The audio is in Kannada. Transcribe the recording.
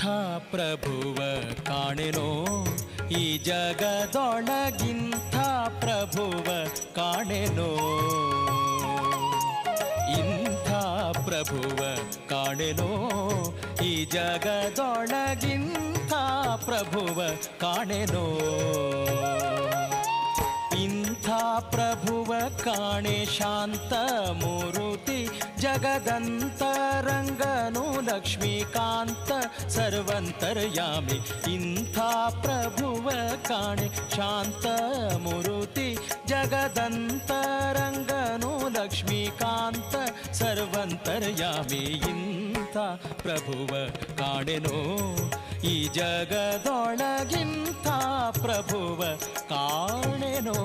ಇಂಥ ಪ್ರಭುವ ಕಾಣೆನೋ? ಈ ಜಗದೊಳಗಿಂಥ ಪ್ರಭುವ ಕಾಣೆನೋ? ಇಂಥ ಪ್ರಭುವ ಕಾಣೆನೋ? ಈ ಜಗದೊಳಗಿಂಥ ಪ್ರಭುವ ಕಾಣೆನೋ? ಇಂಥ ಪ್ರಭುವ ಕಾಣೆ ಶಾಂತ ಮೂರುತಿ ಜಗದಂತರಂಗನು ಲಕ್ಷ್ಮೀಕಾಂತ ಸರ್ವಂತರ್ಯಾಮಿ ಇಂಥ ಪ್ರಭುವ ಕಾಣೆ ಶಾಂತ ಮುರುತಿ ಜಗದಂತರಂಗನು ಲಕ್ಷ್ಮೀಕಾಂತ ಸರ್ವಂತರ್ಯಾಮಿ ಇಂಥ ಪ್ರಭುವ ಕಾಣೆನೋ ಈ ಜಗದೊಳಗಿಂಥ ಪ್ರಭುವ ಕಾಣೆನೋ